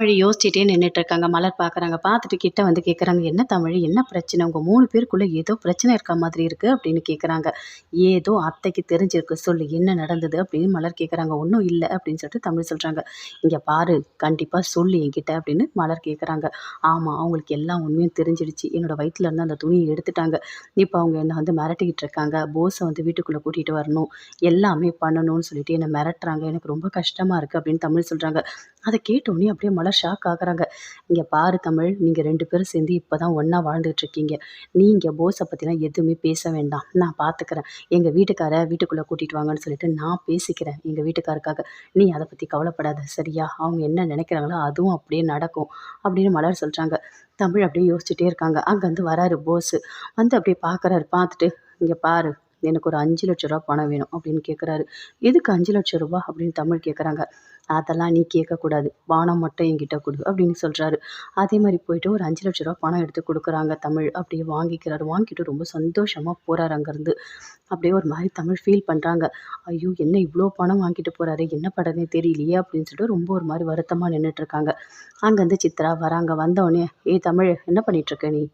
தமிழ் யோசிச்சுட்டே நின்றுட்டு இருக்காங்க மலர் பார்க்குறாங்க பார்த்துட்டு கிட்ட வந்து கேட்குறாங்க என்ன தமிழ்? என்ன பிரச்சனை? உங்கள் மூணு பேருக்குள்ளே ஏதோ பிரச்சனை இருக்க மாதிரி இருக்குது அப்படின்னு கேட்குறாங்க ஏதோ அத்தைக்கு தெரிஞ்சிருக்கு. சொல்லு என்ன நடந்தது? அப்படின்னு மலர் கேட்குறாங்க ஒன்றும் இல்லை. அப்படின்னு சொல்லிட்டு தமிழ் சொல்கிறாங்க இங்கே பாரு கண்டிப்பாக சொல்லு என்கிட்ட. அப்படின்னு மலர் கேட்குறாங்க ஆமாம் அவங்களுக்கு எல்லாம் உண்மையும் தெரிஞ்சிடுச்சு. என்னோடய வயிற்றுல இருந்து அந்த துணியை எடுத்துட்டாங்க. இப்போ அவங்க என்னை வந்து மிரட்டிக்கிட்டு இருக்காங்க. போஸை வந்து வீட்டுக்குள்ளே கூட்டிகிட்டு வரணும். எல்லாமே பண்ணணும்னு சொல்லிட்டு என்னை மிரட்டுறாங்க. எனக்கு ரொம்ப கஷ்டமாக இருக்குது அப்படின்னு தமிழ் சொல்கிறாங்க அதை கேட்டோடனே அப்படியே மலர் ஷாக் ஆகுறாங்க. இங்கே பாரு தமிழ் நீங்கள் ரெண்டு பேரும் சேர்ந்து இப்போ தான் ஒன்றா வாழ்ந்துட்டுருக்கீங்க நீங்கள் போஸை பற்றிலாம் எதுவுமே பேச வேண்டாம். நான் பார்த்துக்கிறேன் எங்கள் வீட்டுக்காரை வீட்டுக்குள்ளே கூட்டிகிட்டு வாங்கன்னு சொல்லிட்டு நான் பேசிக்கிறேன் எங்கள் வீட்டுக்காருக்காக. நீ அதை பற்றி கவலைப்படாத சரியா? அவங்க என்ன நினைக்கிறாங்களோ அதுவும் அப்படியே நடக்கும் அப்படின்னு மலர் சொல்கிறாங்க தமிழ் அப்படியே யோசிச்சுட்டே இருக்காங்க. அங்கேருந்து வராரு போஸு வந்து அப்படியே பார்க்குறாரு பார்த்துட்டு இங்கே பாரு எனக்கு ஒரு அஞ்சு லட்ச ரூபா பணம் வேணும் அப்படின்னு கேட்குறாரு எதுக்கு அஞ்சு லட்ச ரூபா அப்படின்னு தமிழ் கேட்குறாங்க அதெல்லாம் நீ கேட்கக்கூடாது பணம் மட்டும் என்கிட்ட கொடு அப்படின்னு சொல்கிறாரு அதே மாதிரி போயிட்டு ஒரு அஞ்சு லட்ச ரூபா பணம் எடுத்து கொடுக்குறாங்க தமிழ். அப்படியே வாங்கிக்கிறாரு. வாங்கிட்டு ரொம்ப சந்தோஷமாக போகிறாரு அங்கேருந்து. அப்படியே ஒரு மாதிரி தமிழ் ஃபீல் பண்ணுறாங்க ஐயோ என்ன இவ்வளோ பணம் வாங்கிட்டு போகிறாரு என்ன படனே தெரியலையே அப்படின்னு சொல்லிட்டு ரொம்ப ஒரு மாதிரி வருத்தமாக நின்றுட்டுருக்காங்க அங்கேருந்து சித்ரா வராங்க. வந்தவொடனே ஏய் தமிழ் என்ன பண்ணிகிட்ருக்க நீ?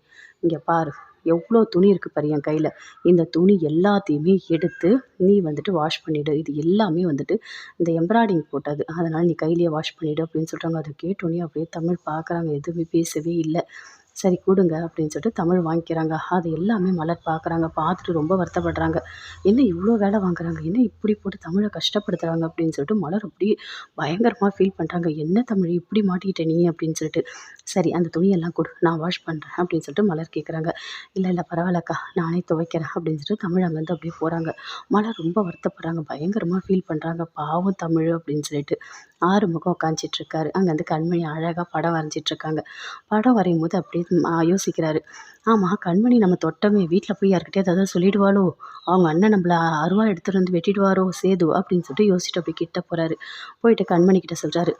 இங்கே பாரு. எவ்வளோ துணி இருக்குது பாரு என் கையில். இந்த துணி எல்லாத்தையுமே எடுத்து நீ வந்துட்டு வாஷ் பண்ணிவிடு இது எல்லாமே வந்துட்டு இந்த எம்ப்ராய்டிங் போட்டது. அதனால் நீ கையிலேயே வாஷ் பண்ணிவிடு அப்படின்னு சொல்கிறாங்க அதை கேட்டோன்னே அப்படியே தமிழ் பார்க்குறாங்க எதுவுமே பேசவே இல்லை. சரி கொடுங்க அப்படின்னு சொல்லிட்டு தமிழ் வாங்கிக்கிறாங்க. அது எல்லாமே மலர் பார்க்குறாங்க. பார்த்துட்டு ரொம்ப வருத்தப்படுறாங்க. என்ன இவ்வளோ வேலை வாங்குறாங்க? என்ன இப்படி போட்டு தமிழை கஷ்டப்படுத்துகிறாங்க அப்படின்னு சொல்லிட்டு மலர் அப்படி பயங்கரமாக ஃபீல் பண்ணுறாங்க என்ன தமிழ் இப்படி மாட்டிக்கிட்ட நீ? அப்படின்னு சொல்லிட்டு. சரி அந்த துணியெல்லாம் கொடு. நான் வாஷ் பண்ணுறேன் அப்படின்னு சொல்லிட்டு மலர் கேட்குறாங்க இல்லை இல்லை பரவாயில்லக்கா. நானே துவைக்கிறேன். அப்படின்னு சொல்லிட்டு தமிழ் அங்கேருந்து அப்படியே போகிறாங்க மலர் ரொம்ப வருத்தப்படுறாங்க. பயங்கரமாக ஃபீல் பண்ணுறாங்க பாவம் தமிழ். அப்படின்னு சொல்லிட்டு ஆறுமுகம் உட்காந்துச்சிட்ருக்காரு அங்கேருந்து கண்மணி அழகாக படம் வரைஞ்சிட்ருக்காங்க படம் வரையும் போது அப்படியே யோசிக்கிறாரு. ஆமாம் கண்மணி நம்ம தொட்டமே வீட்டில் போய் யார்கிட்டயே ஏதாவது சொல்லிடுவாளோ அவங்க அண்ணன் நம்மள அருவா எடுத்துகிட்டு வந்து வெட்டிடுவாரோ சேது அப்படின்னு சொல்லிட்டு யோசிச்சுட்டு போய் கிட்ட போகிறாரு போயிட்டு கண்மணி கிட்ட சொல்கிறாரு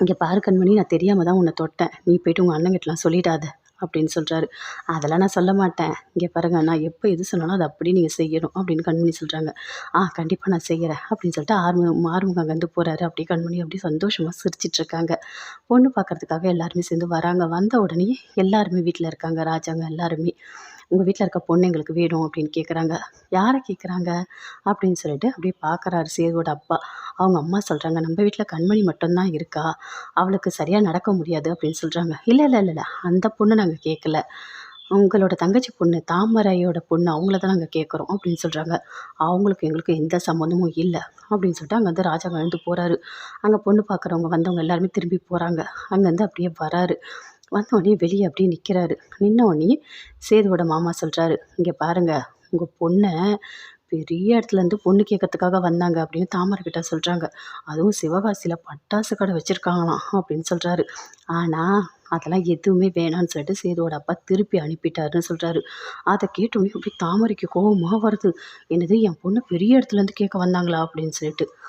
இங்கே பாரு கண்மணி நான் தெரியாமல் தான் உன்னை தொட்டேன். நீ போயிட்டு உங்கள் அண்ணங்கிட்டலாம் சொல்லிடாத. அப்படின்னு சொல்கிறாரு அதெல்லாம் நான் சொல்ல மாட்டேன். இங்கே பாருங்க நான் எப்போ எது சொன்னாலும் அதை அப்படி நீங்கள் செய்யணும் அப்படின்னு கண்மணி சொல்கிறாங்க ஆ கண்டிப்பாக நான் செய்கிறேன் அப்படின்னு சொல்லிட்டு ஆறுமுகம் ஆறுமுகம் அங்கேருந்து போகிறாரு அப்படியே கண்மணி அப்படியே சந்தோஷமாக சிரிச்சிட்ருக்காங்க பொண்ணு பார்க்குறதுக்காக எல்லாருமே சேர்ந்து வராங்க. வந்த உடனே எல்லாருமே வீட்டில் இருக்காங்க. ராஜாங்க எல்லாருமே. உங்கள் வீட்டில் இருக்க பொண்ணு எங்களுக்கு வேணும் அப்படின்னு கேட்குறாங்க யாரை கேட்குறாங்க அப்படின்னு சொல்லிட்டு அப்படியே பார்க்குறாரு சேதுவோட அப்பா. அவங்க அம்மா சொல்கிறாங்க நம்ம வீட்டில் கண்மணி மட்டும்தான் இருக்கா? அவளுக்கு சரியாக நடக்க முடியாது அப்படின்னு சொல்கிறாங்க இல்லை இல்லை இல்லை அந்த பொண்ணு நாங்கள் கேட்கல உங்களோட தங்கச்சி பொண்ணு தாமரையோட பொண்ணு அவங்கள தான் நாங்கள் கேட்குறோம் அப்படின்னு சொல்கிறாங்க அவங்களுக்கு எங்களுக்கு எந்த சம்மந்தமும் இல்லை அப்படின்னு சொல்லிட்டு அங்கே வந்து ராஜா வந்து போகிறாரு அங்கே பொண்ணு பார்க்குறவங்க வந்தவங்க எல்லாருமே திரும்பி போகிறாங்க அங்கேருந்து அப்படியே வராரு. வந்தோடனே வெளியே அப்படியே நிற்கிறாரு நின்னோடனே சேதுவோட மாமா சொல்கிறாரு இங்கே பாருங்கள் உங்கள் பொண்ணை பெரிய இடத்துலேருந்து பொண்ணு கேட்கறதுக்காக வந்தாங்க அப்படின்னு தாமரைக்கிட்ட சொல்கிறாங்க அதுவும் சிவகாசியில் பட்டாசு கடை வச்சுருக்காங்களாம் அப்படின்னு சொல்கிறாரு ஆனால் அதெல்லாம் எதுவுமே வேணான்னு சொல்லிட்டு சேதுவோட அப்பா திருப்பி அனுப்பிட்டாருன்னு சொல்கிறாரு அதை கேட்டோடனே அப்படி தாமரைக்கு கோபமாக வருது. என்னது என் பொண்ணு பெரிய இடத்துலேருந்து கேட்க வந்தாங்களா? அப்படின்னு சொல்லிட்டு